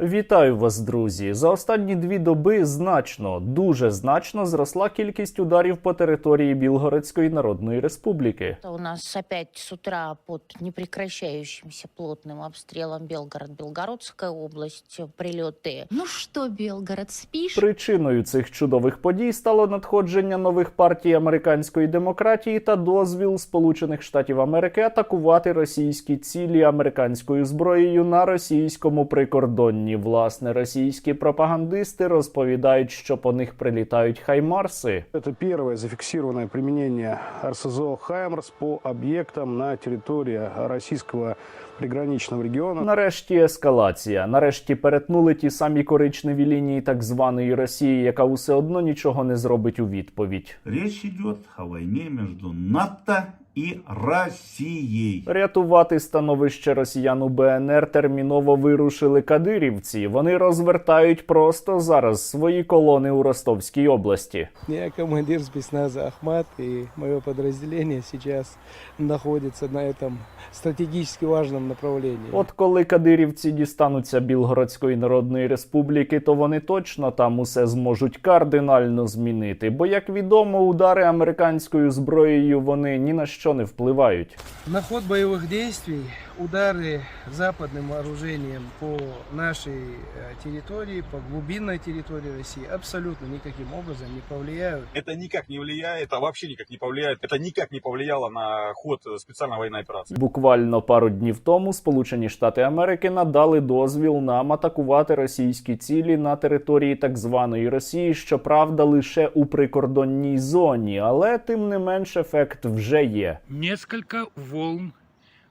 Вітаю вас, друзі! За останні дві доби значно, дуже значно зросла кількість ударів по території Білгородської Народної Республіки. Это У нас опять с утра под непрекращающимся плотным обстрелом Белгород-Белгородская область прилеты. Ну что, Белгород, спишь? Причиною цих чудових подій стало надходження нових партій американської демократії та дозвіл Сполучених Штатів Америки атакувати російські цілі американською зброєю на російському прикордонні. Власне, російські пропагандисти розповідають, що по них прилітають хаймарси. Это первое зафиксированное применение РСЗО «Хаймерс» по объектам на территории российского приграничного региона. Нарешті ескалація. Нарешті перетнули ті самі коричневі лінії так званої Росії, яка усе одно нічого не зробить у відповідь. Речь идет о войне между НАТО и Россией. Рятувати становище росіян у БНР терміново вирушили кадирівці. Вони розвертають просто зараз свої колони у Ростовській області. Я командир спецназа Ахмат, и мое подразделение сейчас находится на этом стратегически важном направлении. От коли кадирівці дістануться Білгородської Народної Республіки, то вони точно там усе зможуть кардинально змінити. Бо, як відомо, удари американською зброєю вони ні на що не впливають. На ход боевых действий удары западным вооружением по нашей э, территории, по глубинной территории России абсолютно никаким образом не повлияют это никак не влияет, а вообще никак не повлияет. Это никак не повлияло на ход э, специальной военной операции. Буквально пару днів тому Сполучені Штати Америки надали дозвіл нам атакувати російські цілі на території так званої Росії, щоправда, лише у прикордонній зоні, але тим не менш ефект вже є. несколько волн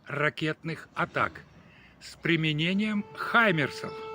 ракетных атак с применением «Хаймерсов».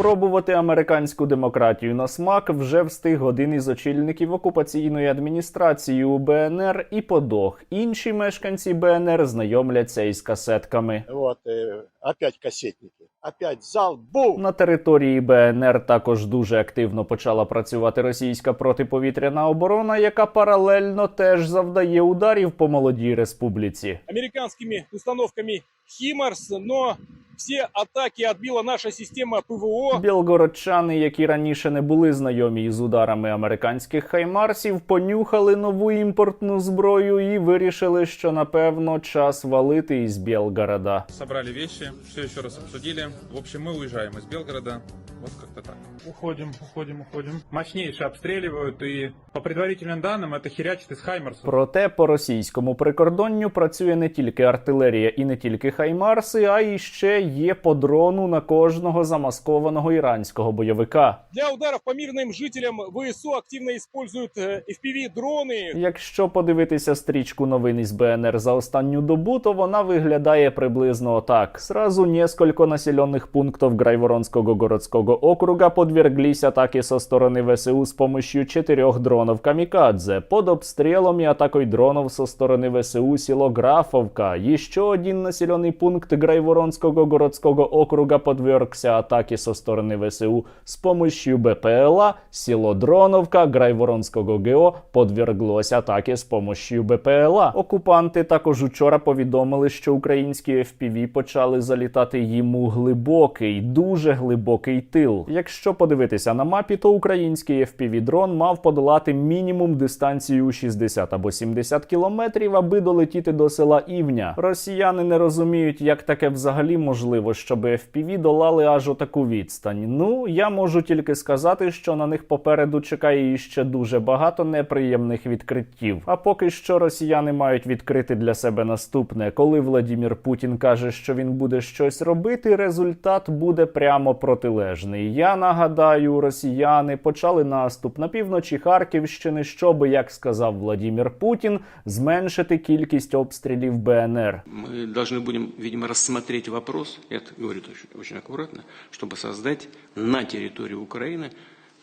Спробувати американську демократію на смак вже встиг один із очільників окупаційної адміністрації у БНР і подох. Інші мешканці БНР знайомляться із касетками. Вот, э, опять кассетники. Опять зал, бум! На території БНР також дуже активно почала працювати російська протиповітряна оборона, яка паралельно теж завдає ударів по молодій республіці. американскими установками «Химарс», но все атаки відбила наша система ПВО. Білгородчани, які раніше не були знайомі із ударами американських хаймарсів, понюхали нову імпортну зброю і вирішили, що напевно час валити із Білгорода. собрали речі, все ще раз обсудили. В общем, ми уїжджаємо з Белгорода. Вот как-то так. Уходим, уходим, уходим. Мощнейше обстреливают, и по предварительным данным это херячит из Хаймерсов. Проте по російському прикордонню працює не тільки артилерія і не тільки хаймарси, а і ще є по дрону на кожного замаскованого іранського бойовика. Для ударов по мирным жителям ВСУ активно используют э, FPV-дроны. Якщо подивитися стрічку новин із БНР за останню добу, то вона виглядає приблизно отак. Сразу несколько населенных пунктов Грайворонского городского округа подверглись атаке со стороны ВСУ с помощью четырех дронов «Камикадзе». Под обстрелом и атакой дронов со стороны ВСУ село Графовка. Еще один населенный пункт Грайворонского городского округа подвергся атаке со стороны ВСУ с помощью БПЛА. Село Дроновка Грайворонського ГО подверглось атаки з помощью БПЛА. Окупанти також учора повідомили, що українські FPV почали залітати їм у глибокий, дуже глибокий тил. Якщо подивитися на мапі, то український FPV-дрон мав подолати мінімум дистанцію у 60 або 70 кілометрів, аби долетіти до села Івня. Росіяни не розуміють, як таке взагалі можливо, щоб FPV долали аж отаку відстань. Ну я можу тільки сказати, що на них попереду чекає іще дуже багато неприємних відкриттів. А поки що росіяни мають відкрити для себе наступне, коли Владімір Путін каже, що він буде щось робити, результат буде прямо протилежний. Я нагадаю, росіяни почали наступ на півночі Харківщини, щоби, як сказав Владімір Путін, зменшити кількість обстрілів БНР. Мы должны будем, видимо, рассмотреть вопрос, я это говорю очень, очень аккуратно, чтобы создать на территории Украины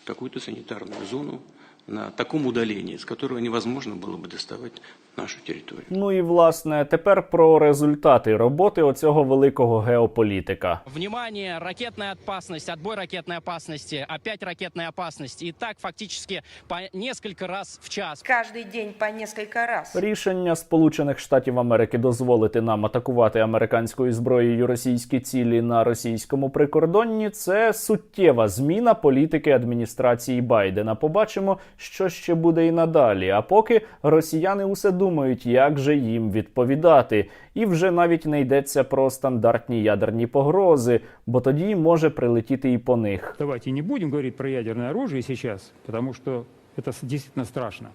какую-то санитарную зону на таком удалении, с которого невозможно было бы доставать нашу территорию. Ну і власне тепер про результати роботи оцього великого геополітика. Внимание, ракетная опасность, отбой ракетной опасности, опять ракетная опасность. И так фактически по несколько раз в час. Каждый день по несколько раз. Рішення Сполучених Штатів Америки дозволити нам атакувати американською зброєю російські цілі на російському прикордонні це суттєва зміна політики адміністрації Байдена. Побачимо, що ще буде і надалі. А поки росіяни усе думають, як же їм відповідати, і вже навіть не йдеться про стандартні ядерні погрози, бо тоді може прилетіти і по них. Давайте не будемо говорити про ядерне оружие зараз, тому що це дійсно страшно.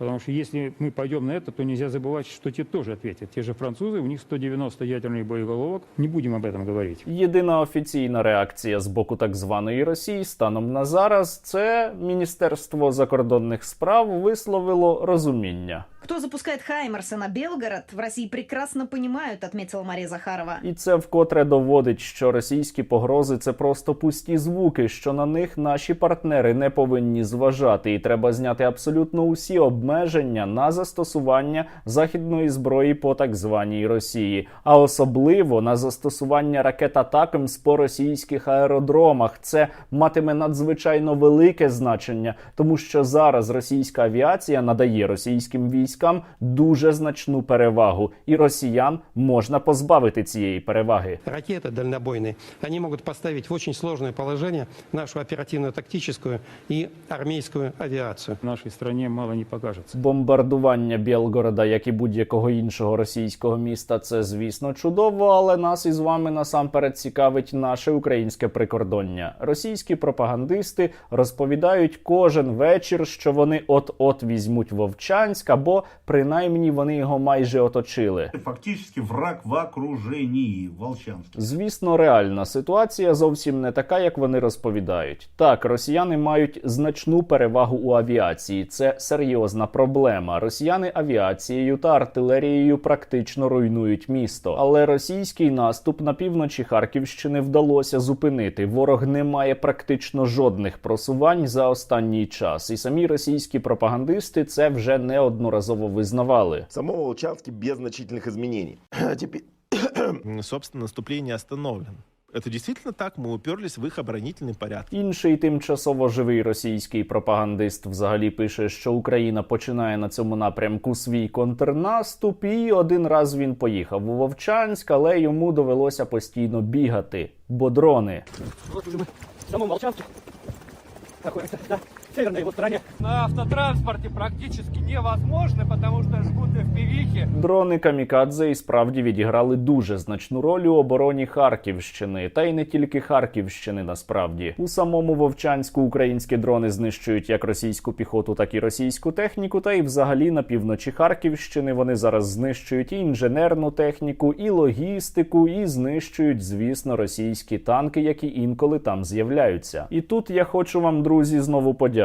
Потому что если мы пойдем на это, то нельзя забывать, что те тоже ответят. Те же французы, у них 190 ядерных боеголовок. Не будем об этом говорить. Єдина офіційна реакція з боку так званої Росії станом на зараз це Міністерство закордонних справ висловило розуміння. Кто запускает Хаймерса на Белгород, в России прекрасно понимают, отметила Мария Захарова. І це вкотре доводить, що російські погрози це просто пусті звуки, що на них наші партнери не повинні зважати, і треба зняти абсолютно усі обмеження на застосування західної зброї по так званій Росії, а особливо на застосування ракет атакамс по російських аеродромах. Це матиме надзвичайно велике значення, тому що зараз російська авіація надає російським військам дуже значну перевагу, і росіян можна позбавити цієї переваги. Ракеты дальнобойные, они могут поставить в очень сложное положение нашу оперативно-тактическую и армейскую авиацию. В нашей стране мало не покажется. Бомбардування Білгорода, як і будь-якого іншого російського міста, це звісно чудово, але нас із вами насамперед цікавить наше українське прикордоння. Російські пропагандисти розповідають кожен вечір, що вони от-от візьмуть Вовчанськ, або принаймні вони його майже оточили. Фактически враг в окружении Волчанск. Звісно, реальна ситуація зовсім не така, як вони розповідають. Так, росіяни мають значну перевагу у авіації. Це серйозна проблема. Росіяни авіацією та артилерією практично руйнують місто. Але російський наступ на півночі Харківщини вдалося зупинити. Ворог не має практично жодних просувань за останній час, і самі російські пропагандисти це вже неодноразово визнавали. Самого Волчанске без значительных изменений. Теперь, Собственно, наступление остановлено. Это действительно так, мы уперлись в их оборонительный порядок. Інший тимчасово живий російський пропагандист взагалі пише, що Україна починає на цьому напрямку свій контрнаступ, і один раз він поїхав у Вовчанськ, але йому довелося постійно бігати, бо дрони. В самом Волчанске находимся, да, в северной его стороне. На автотранспорте практически невозможно, потому что жгут впивихи. Дрони камікадзе і справді відіграли дуже значну роль у обороні Харківщини, та й не тільки Харківщини. Насправді у самому Вовчанську українські дрони знищують як російську піхоту, так і російську техніку. Та й взагалі на півночі Харківщини вони зараз знищують і інженерну техніку, і логістику, і знищують, звісно, російські танки, які інколи там з'являються. І тут я хочу вам, друзі, знову подякувати.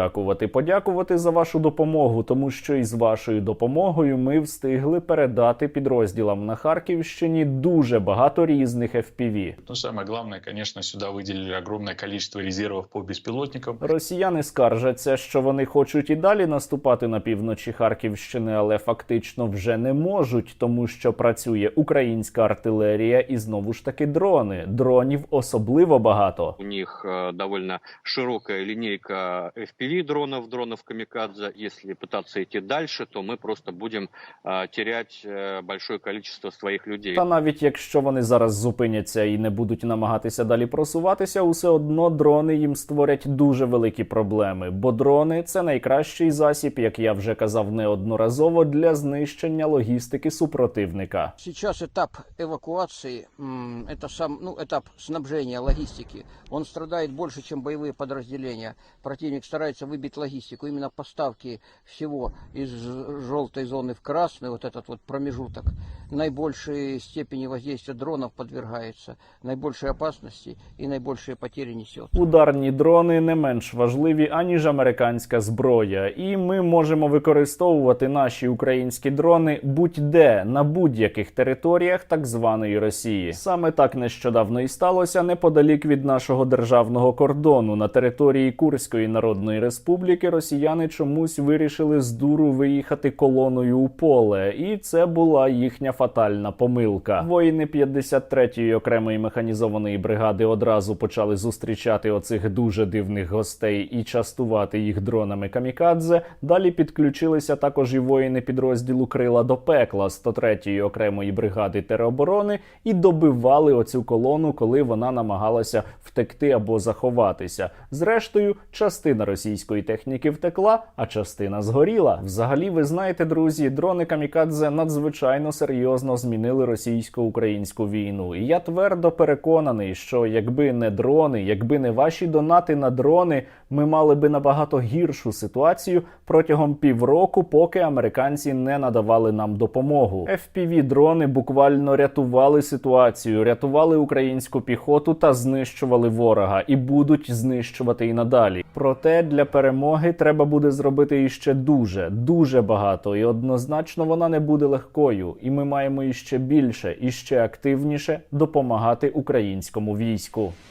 Подякувати за вашу допомогу, тому що із вашою допомогою ми встигли передати підрозділам на Харківщині дуже багато різних FPV. Ну, самое главное, конечно, сюда выделили огромное количество резервов по беспилотникам. Росіяни скаржаться, що вони хочуть і далі наступати на півночі Харківщини, але фактично вже не можуть, тому що працює українська артилерія і знову ж таки дрони. Дронів особливо багато. У них э, довольно широкая линейка FPV-дронов, дронов камикадзе. Если пытаться идти дальше, то мы просто будем э, терять э, большое количество своих людей. Та навіть якщо вони зараз зупиняться і не будуть намагатися далі просуватися, усе одно дрони їм створять дуже великі проблеми. Бо дрони це найкращий засіб, як я вже казав неодноразово, для знищення логістики супротивника. Сейчас этап эвакуации, м, это сам, ну, этап снабжения логистики, он страдает больше, чем боевые подразделения. Противник старается выбить логистику, именно поставки всего из ж- желтой зоны в красную, вот этот вот промежуток, наибольшей степени воздействия дронов подвергается, наибольшей опасности и наибольшие потери несет. Ударні дрони не менш важливі аніж американська зброя, і ми можемо використовувати наші українські дрони будь-де на будь-яких територіях так званої Росії. Саме так нещодавно і сталося неподалік від нашого державного кордону на території Курської Народної Республіки. Росіяни чомусь вирішили з дуру виїхати колоною у поле, і це була їхня фатальна помилка. Воїни 53-ї окремої механізованої бригади одразу почали зустрічати оцих дуже дивних гостей і частувати їх дронами камікадзе. Далі підключилися також і воїни підрозділу Крила до пекла 103-ї окремої бригади тероборони і добивали оцю колону, коли вона намагалася втекти або заховатися. Зрештою, частина російської техніки втекла, а частина згоріла. Взагалі, ви знаєте, друзі, дрони камікадзе надзвичайно серйозно змінили російсько-українську війну. І я твердо переконаний, що якби не дрони, якби не ваші донати на дрони, ми мали би набагато гіршу ситуацію протягом півроку, поки американці не надавали нам допомогу. fpv дрони буквально рятували ситуацію, рятували українську піхоту та знищували ворога і будуть знищувати і надалі. Проте для перемоги треба буде зробити іще дуже, дуже багато, і однозначно вона не буде легкою. І ми маємо іще більше, іще активніше допомагати українському війську.